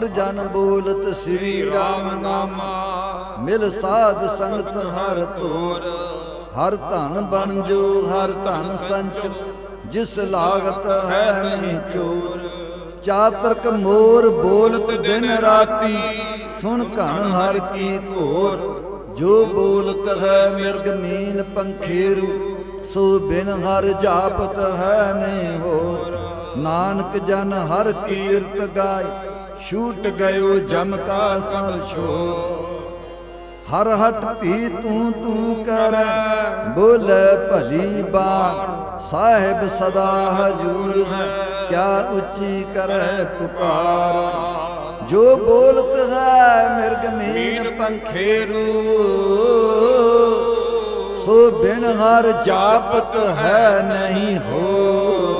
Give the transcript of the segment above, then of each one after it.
ਹਰ ਜਨ ਬੋਲਤ ਸ੍ਰੀ ਰਾਮ ਨਾਮਾ। ਮਿਲ ਸਾਧ ਸੰਗਤ ਹਰ ਤੋਰ ਹਰ ਧਨ ਬਣ ਜੋ, ਹਰ ਧਨ ਸੰਚ। ਜਿਸ ਲਾਗਤ ਹੈ ਨਹੀਂ ਚੋਰ। ਚਾਤਰਕ ਮੋਰ ਬੋਲਤ ਦਿਨ ਰਾਤੀ। ਸੁਣ ਘਨ ਹਰ ਕੀ ਘੋਰ। ਜੋ ਬੋਲਤ ਹੈ ਮਿਰਗ ਮੀਨ ਪੰਖੇਰੂ। ਸੋ ਬਿਨ ਹਰ ਜਾਪਤ ਹੈ ਨਹੀਂ ਹੋਰ। ਨਾਨਕ ਜਨ ਹਰ ਕੀਰਤ ਗਾਏ। ਛੂਟ ਗਇਓ ਜਮ ਕਾ ਸੰਛੋ ਹਰ ਹਟ ਭੀ ਤੂੰ ਤੂੰ ਕਰ, ਬੋਲ ਭਲੀ ਬਾਤ ਸਾਹਿਬ ਸਦਾ ਹਜੂਰ ਹੈ, ਕਿਆ ਉੱਚੀ ਕਰੈ ਪੁਕਾਰ। ਜੋ ਬੋਲਤ ਹੈ, ਮਿਰਗ ਮੀਨ ਪੰਖੇਰੂ ਸੋ ਬਿਨ ਹਰ ਜਾਪਤ ਹੈ ਨਹੀਂ ਹੋ।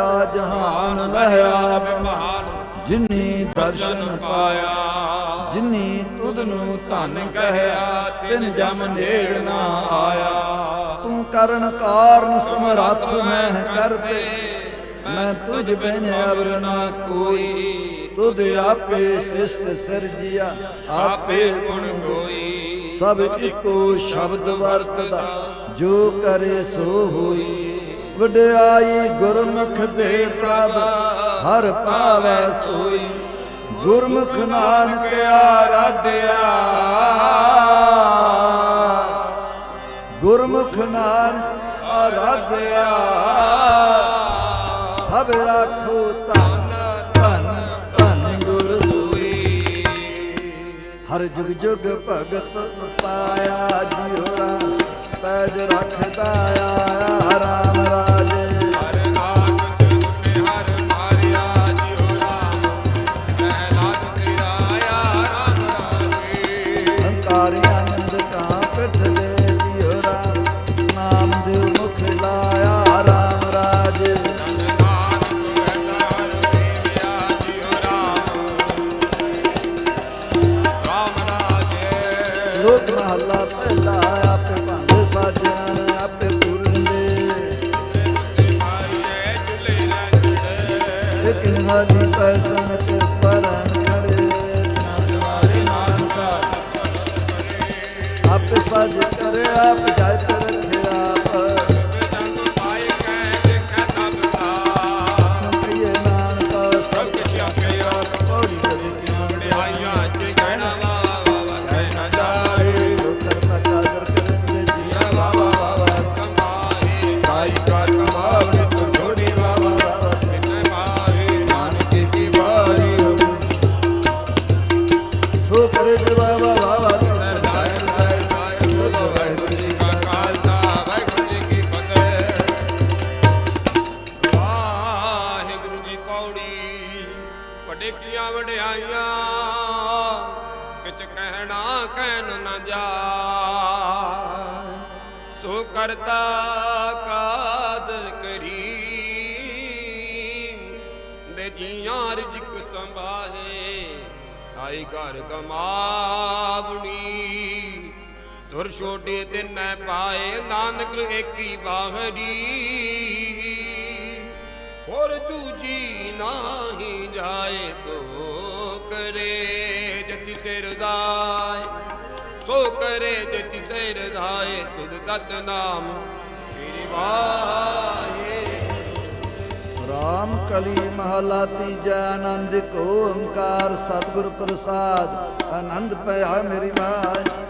ਤਾਰਿਆ ਜਹਾਨ ਲਹਿਆ ਬਿਮਾਰ ਜਿਨੀ ਦਰਸ਼ਨ ਪਾਇਆ ਪਾਇਆ, ਜਿਨੀ ਤੁਧ ਨੂੰ ਧਨ ਕਹਿਆ, ਤਿਨ ਜਮ ਨੇੜ ਨਾ ਆਇਆ। ਤੂੰ ਕਰਨ ਕਾਰਨ ਸਮਰੱਥ ਮੈਂ ਕਰਤੇ, ਮੈਂ ਤੁਝ ਬਿਨ ਅਵਰ ਨਾ ਕੋਈ। ਤੁਧ ਆਪੇ ਸਿਸ਼ਟ ਸਿਰਜਿਆ, ਆਪੇ ਗੁਣ ਗੋਈ। ਸਭ ਇੱਕੋ ਸ਼ਬਦ ਵਰਤਦਾ, ਜੋ ਕਰੇ ਸੋ ਹੋਈ। ਵਡਿਆਈ ਗੁਰਮੁਖ ਦੇ ਪ੍ਰਭ, ਹਰ ਪਾਵੈ ਸੋਈ। ਗੁਰਮੁਖ ਨਾਨਕ ਆਰਾਧਿਆ ਗੁਰਮੁਖ ਨਾਨਕ ਆਰਾਧਿਆ। ਸਭ ਆਖੋ ਧੰਨ ਧੰਨ ਧੰਨ ਗੁਰ ਸੋਈ। ਹਰ ਜੁਗ ਜੁਗ ਭਗਤ ਪਾਇਆ, ਜਿਉ ਰਾਮ ਪੈਜ ਰੱਖਦਾ ਆ, ਰਾਮ ਕਹਿਨ ਨਾ ਜਾ। ਸੋ ਕਰਤਾ ਕਾਦਰ ਕਰੀ ਦੇ ਜੀਆਂ ਰਿਜਕ ਸੰਭਾਹੇ ਆਈ ਘਰ ਕਮਾਵਣੀ। ਦੁਰ ਛੋਟੇ ਦਿਨ ਨੈ ਪਾਏ, ਨਾਨਕ ਏਕੀ ਬਾਹਰੀ। ਹੋਰ ਦੂਜੀ ਨਾਹੀ ਜਾਏ ਤੋ ਕਰੇ ਸੋ ਕਰੇ ਜਤੀ ਸਿਰਦਾਏ, ਤੁਧ ਤਤ ਨਾਮ ਤੇਰੀ ਵਾਹੇ ਰਾਮ ਕਲੀ ਮਹਲਾ ਤੀਜਾ, ਆਨੰਦ ਕੋ ਓੰਕਾਰ, ਸਤਿਗੁਰ ਪ੍ਰਸਾਦ, ਆਨੰਦ ਪਿਆ ਮੇਰੀ ਮਾਂ।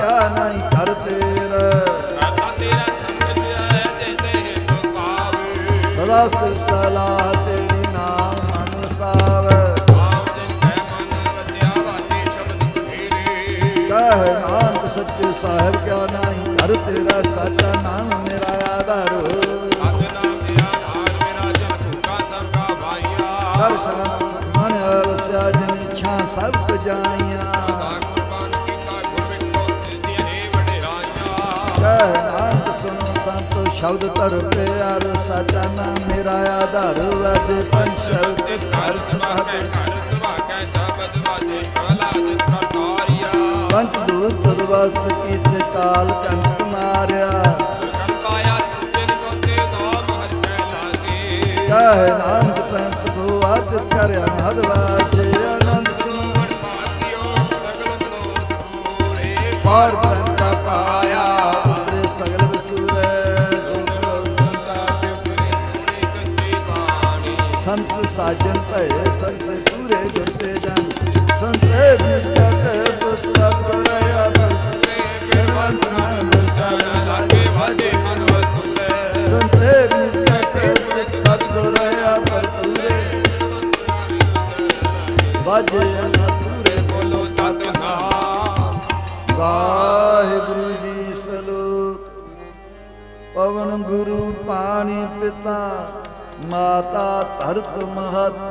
ਤੁਕਾਵੇ ਸਦਾ ਤੇਰੀ ਨਾਮ ਅਨੁਸਾਰ। ਸਾਵੈ ਕਹਿ ਨਾਨਕ ਸੱਚੇ ਸਾਹਿਬ ਕਿਆ ਨਹੀਂ ਕਰ ਤੇਰਾ ਸਾਚਾ ਨਾਮ ਮੇਰਾ ਆਧਾਰ ਸਤ ਮਨ ਵਸਿਆ ਜਿਨ ਇੱਛਾ ਸਭ ਜਾਈਆਂ ਸ਼ਬਦ ਧਰ ਪਿਆਰ ਸਾਚਾ ਨਾਮ ਮੇਰਾ ਆਧਾਰ ਵਾਜੇ ਪੰਜ ਸ਼ਬਦ ਘਰ ਕੈ ਘਰ ਸਭਾ ਕੈ ਸ਼ਬਦ ਵਾਜੇ ਪ੍ਰਹਲਾਦ ਕਰਤਾਰਿਆ ਪੰਜ ਦੂਤ ਦਰਵਾਸ ਕੀਤੇ ਕਾਲ ਕੰਟ ਮਾਰਿਆ। ਕੰਤਾਇਆ ਤੁਜਨ ਕੋਤੇ ਨਾਮ ਹਰਿ ਕੈ ਲਾਗੇ। ਕਹਿ ਨਾਨਕ ਤੈ ਸਭੋ ਆਜ ਕਰ ਅਨਹਦ ਵਾਜੇ। ਆਨੰਦ ਸੁਨ ਮਨ ਭਾਗਿਓ ਸਗਲ ਮਨੋਰਥ ਪੂਰੇ। ਪਾਰ ਪਵਨ ਗੁਰੂ ਪਾਣੀ ਪਿਤਾ ਮਾਤਾ ਧਰਤ ਮਹਤ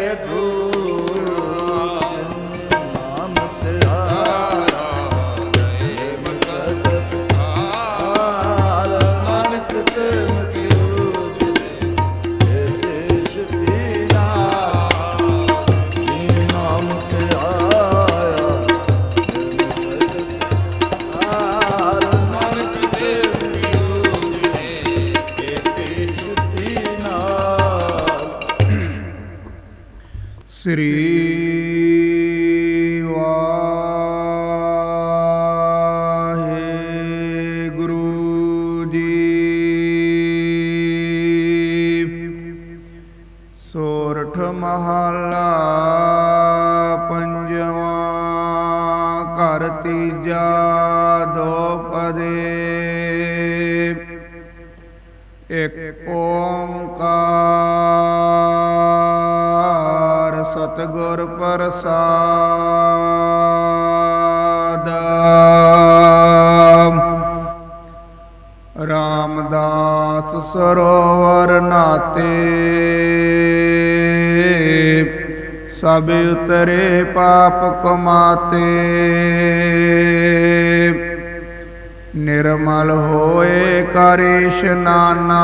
ਸ੍ਰੀ ਵਾਹਿਗੁਰੂ ਜੀ। ਸੋਰਠ ਮਹਲਾ ਪੰਜਵਾਂ ਘਰ ਤੀਜਾ ਦੋ ਪਦੇ। ਸਤਿਗੁਰ ਪ੍ਰਸਾਦ। ਰਾਮਦਾਸ ਸਰੋਵਰ ਨਾਤੇ। ਸਭ ਉਤਰੇ ਪਾਪ ਕਮਾਤੇ। ਨਿਰਮਲ ਹੋਏ ਕਰ ਇਸ਼ਨਾਨਾ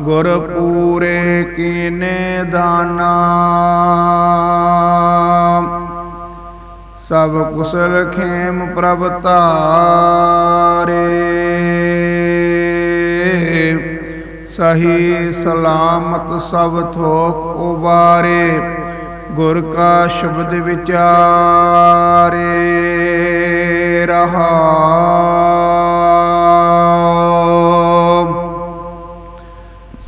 ਗੁਰ ਪੂਰੇ ਕੀਨੇ ਦਾਨਾ। ਸਭ ਕੁਸਲ ਖੇਮ ਪ੍ਰਭ ਧਾਰੇ ਸਹੀ ਸਲਾਮਤ ਸਭ ਥੋਕ ਉਬਾਰੇ, ਗੁਰ ਕਾ ਸ਼ਬਦ ਵਿਚਾਰੇ ਰਹਾ।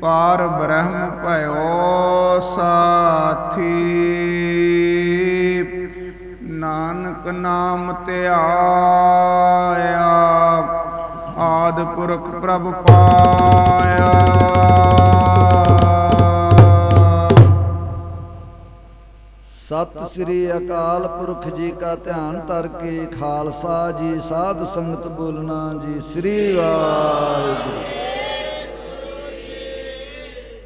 ਪਾਰ ਬ੍ਰਹਮ ਭਇਓ ਸਾਥੀ। ਨਾਨਕ ਨਾਮ ਧਿਆਇਆ ਆਦ ਪੁਰਖ ਪ੍ਰਭ ਪਾਇਆ। ਸਤਿ ਸ੍ਰੀ ਅਕਾਲ ਪੁਰਖ ਜੀ ਕਾ ਧਿਆਨ ਧਰ ਕੇ, ਖਾਲਸਾ ਜੀ, ਸਾਧ ਸੰਗਤ ਬੋਲਣਾ ਜੀ, ਸ੍ਰੀ ਵਾਹਿਗੁਰੂ।